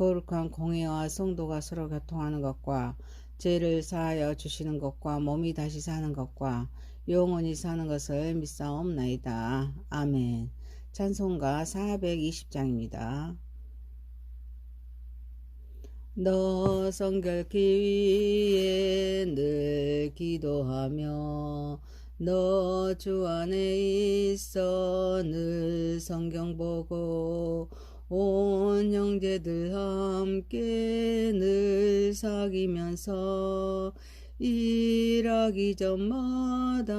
거룩한 공예와 성도가 서로 교통하는 것과 죄를 사하여 주시는 것과 몸이 다시 사는 것과 영원히 사는 것을 믿사옵나이다. 아멘. 찬송가 420장입니다. 너 성결기 위에 늘 기도하며 너 주 안에 있어 늘 성경 보고 온 형제들 함께 늘 사귀면서 일하기 전마다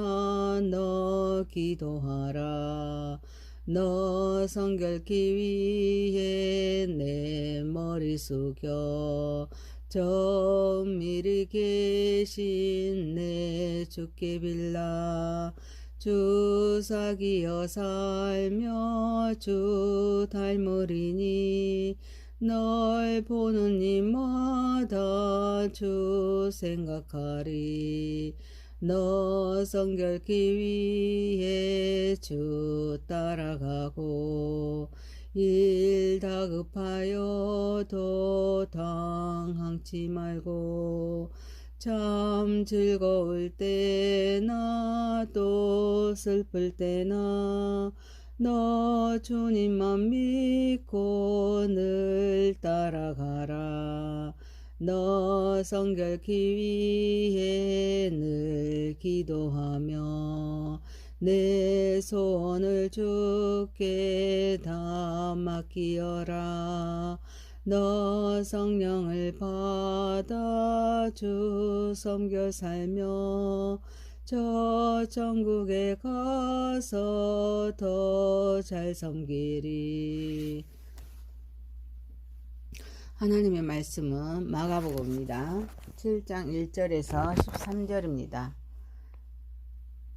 너 기도하라. 너 성결기 위해 내 머리 숙여 저 미리 계신 내 주께 빌라 주 사기여 살며 주 닮으리니 널 보는 입마다 주 생각하리. 너 성결기 위해 주 따라가고 일 다급하여도 당황치 말고 참 즐거울 때나 또 슬플 때나 너 주님만 믿고 늘 따라가라. 너 성결기 위해 늘 기도하며 내 소원을 주께 다 맡기어라. 너 성령을 받아 주 섬겨 살며 저 천국에 가서 더 잘 섬기리. 하나님의 말씀은 마가복음입니다. 7장 1절에서 13절입니다.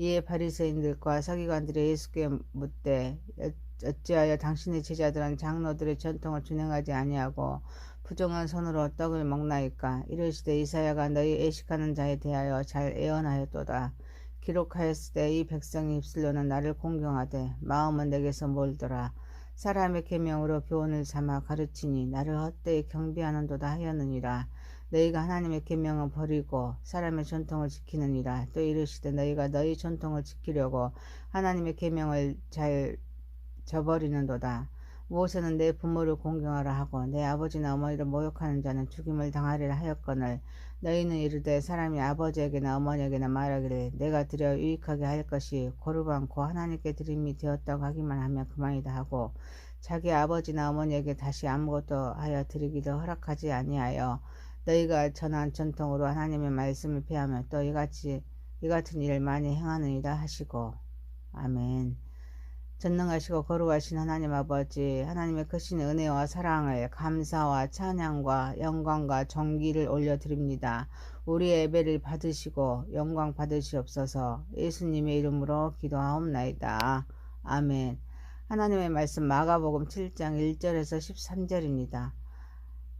이에 바리새인들과 서기관들이 예수께 묻되 어찌하여 당신의 제자들은 장로들의 전통을 준행하지 아니하고 부정한 손으로 떡을 먹나이까? 이르시되 이사야가 너희 애식하는 자에 대하여 잘 예언하였도다. 기록하였을 때 이 백성이 입술로는 나를 공경하되 마음은 내게서 멀더라. 사람의 계명으로 교훈을 삼아 가르치니 나를 헛되이 경비하는도다 하였느니라 너희가 하나님의 계명을 버리고 사람의 전통을 지키느니라. 또 이르시되 너희가 너희 전통을 지키려고 하나님의 계명을 잘 저버리는도다. 모세는 내 부모를 공경하라 하고 내 아버지나 어머니를 모욕하는 자는 죽임을 당하리라 하였거늘 너희는 이르되 사람이 아버지에게나 어머니에게나 말하기를 내가 드려 유익하게 할 것이 고르반고 하나님께 드림이 되었다고 하기만 하면 그만이다 하고 자기 아버지나 어머니에게 다시 아무것도 하여 드리기도 허락하지 아니하여 너희가 전한 전통으로 하나님의 말씀을 피하며 또 이같이 이 같은 일을 많이 행하느니라 하시고 아멘. 전능하시고 거룩하신 하나님 아버지 하나님의 크신 은혜와 사랑을 감사와 찬양과 영광과 존귀를 올려드립니다. 우리의 예배를 받으시고 영광 받으시옵소서 예수님의 이름으로 기도하옵나이다. 아멘 하나님의 말씀 마가복음 7장 1절에서 13절입니다.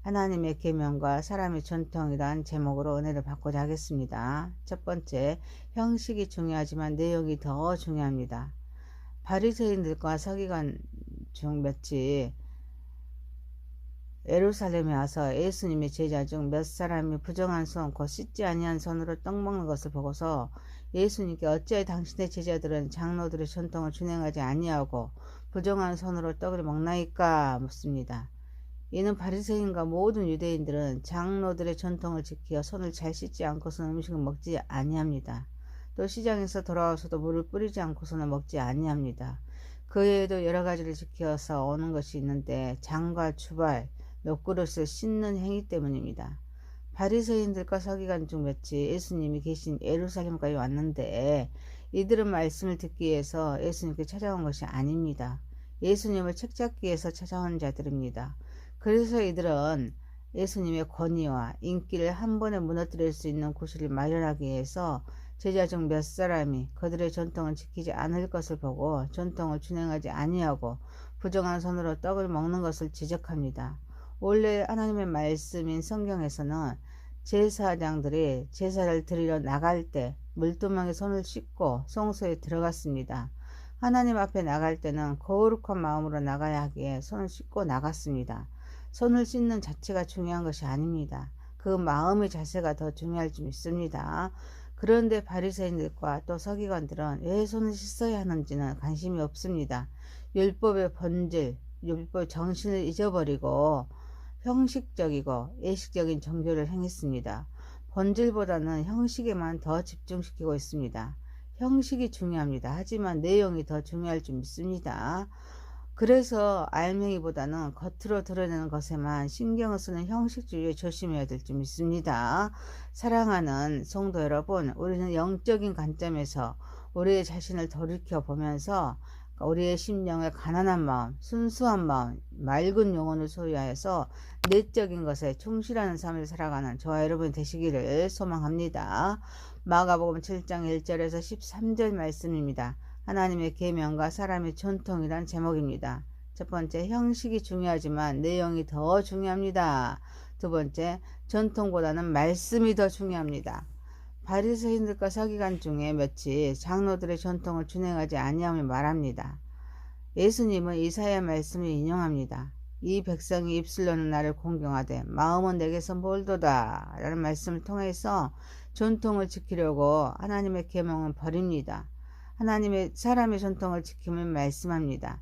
하나님의 계명과 사람의 전통이란 제목으로 은혜를 받고자 하겠습니다. 첫 번째, 형식이 중요하지만 내용이 더 중요합니다. 바리새인들과 서기관 중 몇이 예루살렘에 와서 예수님의 제자 중 몇 사람이 부정한 손, 곧 씻지 아니한 손으로 떡 먹는 것을 보고서 예수님께 어찌하여 당신의 제자들은 장로들의 전통을 준행하지 아니하고 부정한 손으로 떡을 먹나이까 묻습니다. 이는 바리새인과 모든 유대인들은 장로들의 전통을 지키어 손을 잘 씻지 않고서는 음식을 먹지 아니합니다. 또 시장에서 돌아와서도 물을 뿌리지 않고서는 먹지 아니합니다. 그 외에도 여러 가지를 지켜서 오는 것이 있는데 장과 주발, 녹그릇을 씻는 행위 때문입니다. 바리새인들과 서기관 중 몇이 예수님이 계신 예루살렘까지 왔는데 이들은 말씀을 듣기 위해서 예수님께 찾아온 것이 아닙니다. 예수님을 책잡기 위해서 찾아온 자들입니다. 그래서 이들은 예수님의 권위와 인기를 한 번에 무너뜨릴 수 있는 구실을 마련하기 위해서 제자 중 몇 사람이 그들의 전통을 지키지 않을 것을 보고 전통을 준행하지 아니하고 부정한 손으로 떡을 먹는 것을 지적합니다. 원래 하나님의 말씀인 성경에서는 제사장들이 제사를 드리러 나갈 때 물두멍에 손을 씻고 성소에 들어갔습니다. 하나님 앞에 나갈 때는 거룩한 마음으로 나가야 하기에 손을 씻고 나갔습니다. 손을 씻는 자체가 중요한 것이 아닙니다. 그 마음의 자세가 더 중요할 줄 믿습니다. 그런데 바리새인들과 또 서기관들은 왜 손을 씻어야 하는지는 관심이 없습니다. 율법의 본질, 율법 정신을 잊어버리고 형식적이고 예식적인 종교를 행했습니다. 본질보다는 형식에만 더 집중시키고 있습니다. 형식이 중요합니다. 하지만 내용이 더 중요할 줄 믿습니다. 그래서 알맹이보다는 겉으로 드러내는 것에만 신경을 쓰는 형식주의에 조심해야 될줄 믿습니다. 사랑하는 성도 여러분, 우리는 영적인 관점에서 우리의 자신을 돌이켜 보면서 우리의 심령의 가난한 마음, 순수한 마음, 맑은 영혼을 소유하여서 내적인 것에 충실하는 삶을 살아가는 저와 여러분 되시기를 소망합니다. 마가복음 7장 1절에서 13절 말씀입니다. 하나님의 계명과 사람의 전통이란 제목입니다. 첫 번째, 형식이 중요하지만 내용이 더 중요합니다. 두 번째, 전통보다는 말씀이 더 중요합니다. 바리새인들과 서기관 중에 몇이 장로들의 전통을 준행하지 아니하며 말합니다. 예수님은 이사야 말씀을 인용합니다. 이 백성이 입술로는 나를 공경하되 마음은 내게서 멀도다 라는 말씀을 통해서 전통을 지키려고 하나님의 계명은 버립니다. 하나님의 사람의 전통을 지킴을 말씀합니다.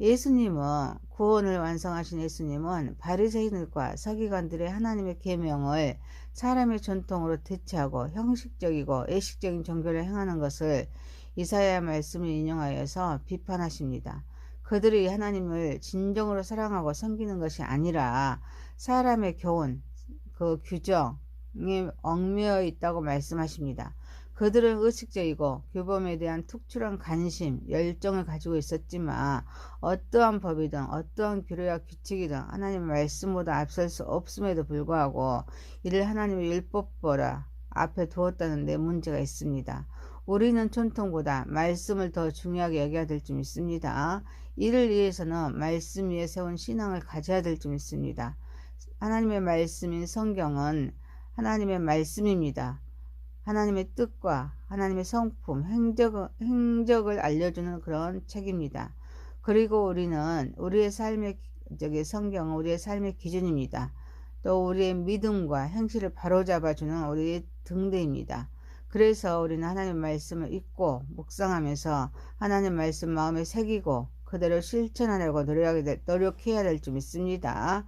예수님은 구원을 완성하신 예수님은 바리새인들과 서기관들의 하나님의 계명을 사람의 전통으로 대체하고 형식적이고 예식적인 종교를 행하는 것을 이사야 말씀을 인용하여서 비판하십니다. 그들이 하나님을 진정으로 사랑하고 섬기는 것이 아니라 사람의 교훈, 그 규정에 얽매여 있다고 말씀하십니다. 그들은 의식적이고 규범에 대한 특출한 관심, 열정을 가지고 있었지만 어떠한 법이든 어떠한 규례와 규칙이든 하나님의 말씀보다 앞설 수 없음에도 불구하고 이를 하나님의 율법보라 앞에 두었다는 데 문제가 있습니다. 우리는 전통보다 말씀을 더 중요하게 여겨야 될 줄 믿습니다. 이를 위해서는 말씀 위에 세운 신앙을 가져야 될 줄 믿습니다. 하나님의 말씀인 성경은 하나님의 말씀입니다. 하나님의 뜻과 하나님의 성품, 행적, 행적을 알려주는 그런 책입니다. 그리고 우리는 우리의 삶의 저기 성경은 우리의 삶의 기준입니다. 또 우리의 믿음과 행실을 바로잡아주는 우리의 등대입니다. 그래서 우리는 하나님 말씀을 읽고 묵상하면서 하나님 말씀 마음에 새기고 그대로 실천하려고 노력해야 될 줄 믿습니다.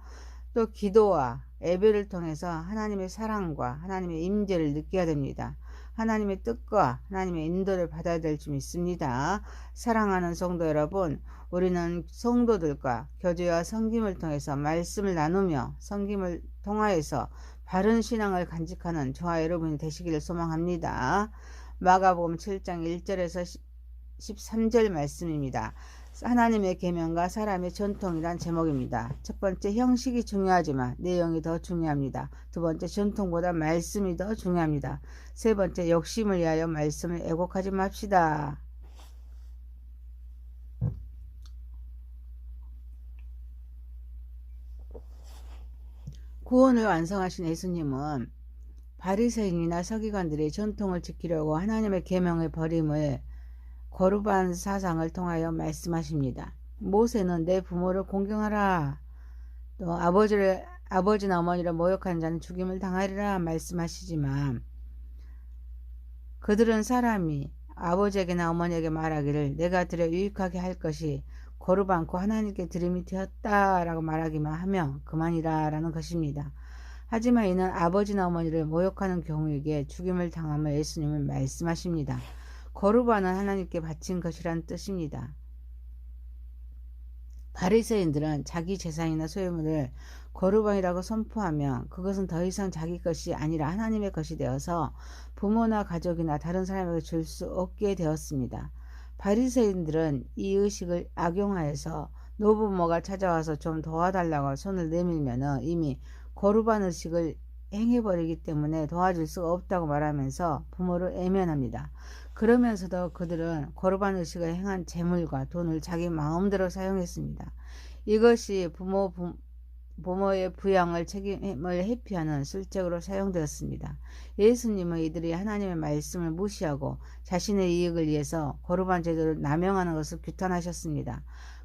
또 기도와 예배를 통해서 하나님의 사랑과 하나님의 임재를 느껴야 됩니다. 하나님의 뜻과 하나님의 인도를 받아야 될 줄 믿습니다. 사랑하는 성도 여러분, 우리는 성도들과 교제와 성김을 통해서 말씀을 나누며 성김을 통하여서 바른 신앙을 간직하는 저와 여러분이 되시기를 소망합니다. 마가복음 7장 1절에서 13절 말씀입니다. 하나님의 계명과 사람의 전통이란 제목입니다. 첫 번째 형식이 중요하지만 내용이 더 중요합니다. 두 번째 전통보다 말씀이 더 중요합니다. 세 번째 욕심을 위하여 말씀을 애곡하지 맙시다. 구원을 완성하신 예수님은 바리새인이나 서기관들의 전통을 지키려고 하나님의 계명의 버림을 거룩한 사상을 통하여 말씀하십니다. 모세는 내 부모를 공경하라. 또 아버지를 아버지나 어머니를 모욕한 자는 죽임을 당하리라 말씀하시지만 그들은 사람이 아버지에게나 어머니에게 말하기를 내가 들여 유익하게 할 것이 거룩 않고 하나님께 드림이 되었다라고 말하기만 하면 그만이라라는 것입니다. 하지만 이는 아버지나 어머니를 모욕하는 경우에게 죽임을 당함을 예수님은 말씀하십니다. 거룩하는 하나님께 바친 것이란 뜻입니다. 바리새인들은 자기 재산이나 소유물을 거룩왕이라고 선포하면 그것은 더 이상 자기 것이 아니라 하나님의 것이 되어서 부모나 가족이나 다른 사람에게 줄 수 없게 되었습니다. 바리새인들은 이 의식을 악용하여서 노부모가 찾아와서 좀 도와달라고 손을 내밀면 이미 거룩한 의식을 행해버리기 때문에 도와줄 수가 없다고 말하면서 부모를 애면합니다. 그러면서도 그들은 거룩한 의식을 행한 재물과 돈을 자기 마음대로 사용했습니다. 이것이 부모, 부, 부모의 부양을 책임을 회피하는 술책으로 사용되었습니다. 예수님은 이들이 하나님의 말씀을 무시하고 자신의 이익을 위해서 거룩한 제도를 남용하는 것을 규탄하셨습니다.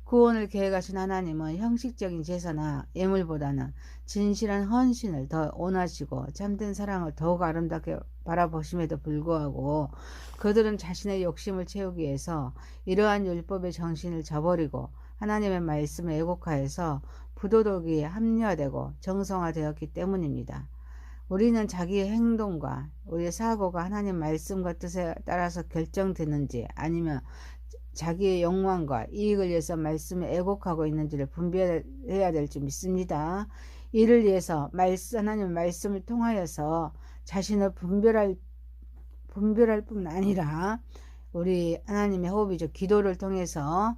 구원을 계획하신 하나님은 형식적인 제사나 예물보다는 진실한 헌신을 더 원하시고 참된 사랑을 더욱 아름답게 바라보심에도 불구하고 그들은 자신의 욕심을 채우기 위해서 이러한 율법의 정신을 저버리고 하나님의 말씀을 애곡하여서 부도덕이 합리화되고 정성화되었기 때문입니다. 우리는 자기의 행동과 우리의 사고가 하나님 말씀과 뜻에 따라서 결정되는지 아니면 자기의 영광과 이익을 위해서 말씀에 애곡하고 있는지를 분별해야 될지 믿습니다. 이를 위해서 말씀, 하나님 말씀을 통하여서 자신을 분별할 분별할 뿐 아니라 우리 하나님의 호흡이죠. 기도를 통해서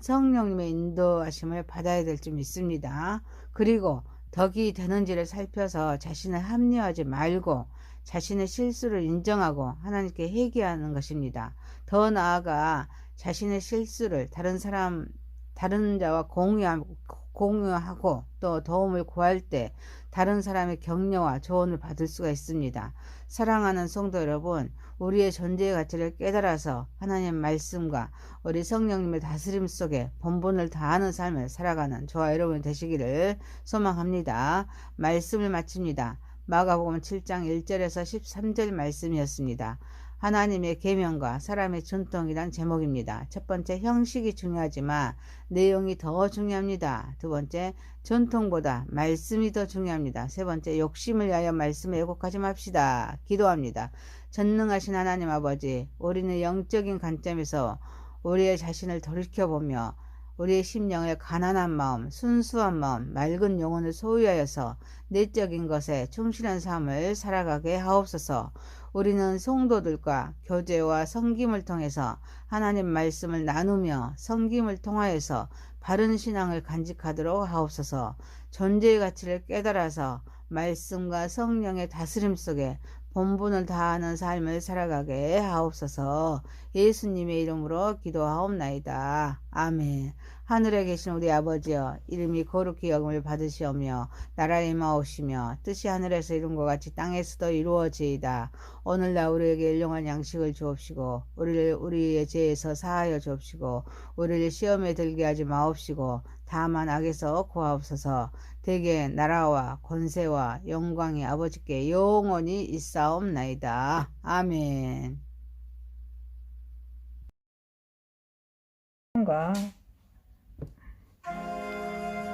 성령님의 인도하심을 받아야 될 줄 믿습니다. 그리고 덕이 되는지를 살펴서 자신을 합리화하지 말고 자신의 실수를 인정하고 하나님께 회개하는 것입니다. 더 나아가 자신의 실수를 다른 사람, 다른 자와 공유하고, 공유하고 또 도움을 구할 때 다른 사람의 격려와 조언을 받을 수가 있습니다. 사랑하는 성도 여러분, 우리의 존재의 가치를 깨달아서 하나님 말씀과 우리 성령님의 다스림 속에 본분을 다하는 삶을 살아가는 저와 여러분 되시기를 소망합니다. 말씀을 마칩니다. 마가복음 7장 1절에서 13절 말씀이었습니다. 하나님의 계명과 사람의 전통이란 제목입니다. 첫 번째 형식이 중요하지만 내용이 더 중요합니다. 두 번째 전통보다 말씀이 더 중요합니다. 세 번째 욕심을 위하여 말씀을 왜곡하지 맙시다. 기도합니다. 전능하신 하나님 아버지 우리는 영적인 관점에서 우리의 자신을 돌이켜보며 우리의 심령의 가난한 마음, 순수한 마음, 맑은 영혼을 소유하여서 내적인 것에 충실한 삶을 살아가게 하옵소서. 우리는 성도들과 교제와 성김을 통해서 하나님 말씀을 나누며 성김을 통하여서 바른 신앙을 간직하도록 하옵소서. 존재의 가치를 깨달아서 말씀과 성령의 다스림 속에 본분을 다하는 삶을 살아가게 하옵소서 예수님의 이름으로 기도하옵나이다. 아멘. 하늘에 계신 우리 아버지여 이름이 거룩히 여김을 받으시오며 나라의 마오시며 뜻이 하늘에서 이룬 것 같이 땅에서도 이루어지이다. 오늘날 우리에게 일용한 양식을 주옵시고 우리를 우리의 죄에서 사하여 주옵시고 우리를 시험에 들게 하지 마옵시고 다만 악에서 구하옵소서 대개 나라와 권세와 영광이 아버지께 영원히 있사옵나이다. 아멘.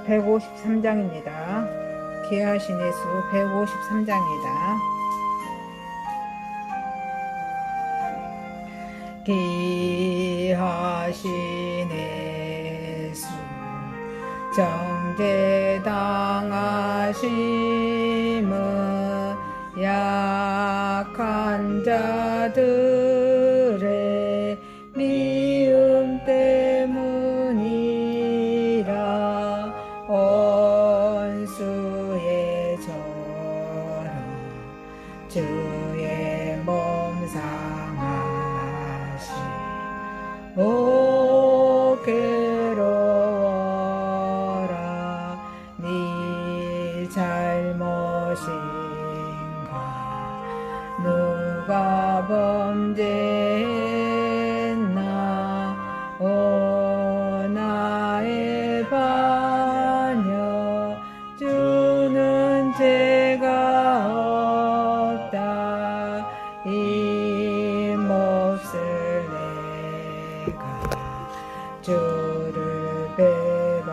153장입니다. 기하신의 수 153장입니다. 기하신의 수정 죄당하심은 약한 자들 저를 배반하고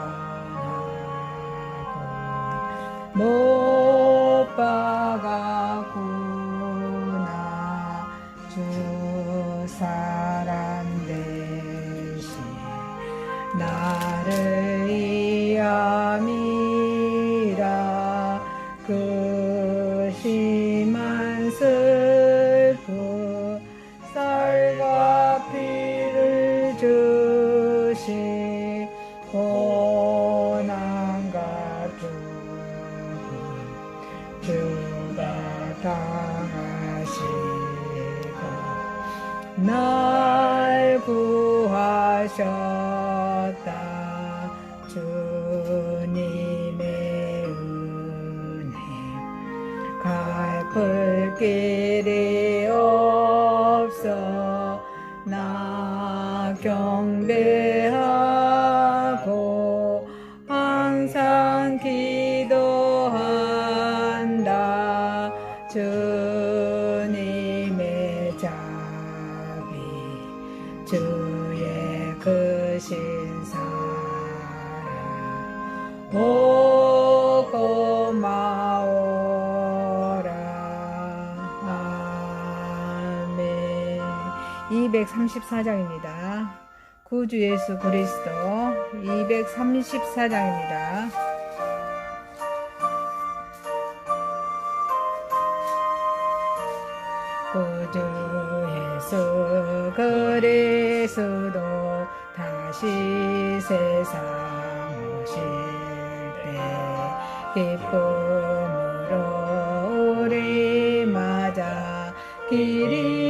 항상 기도한다. 주님의 자비 주의 크신 사랑 오 고마워라. 아멘. 234장입니다. 구주 예수 그리스도 234장입니다. 구주 예수 그리스도 다시 세상 오실 때 기쁨으로 우리 맞아 길이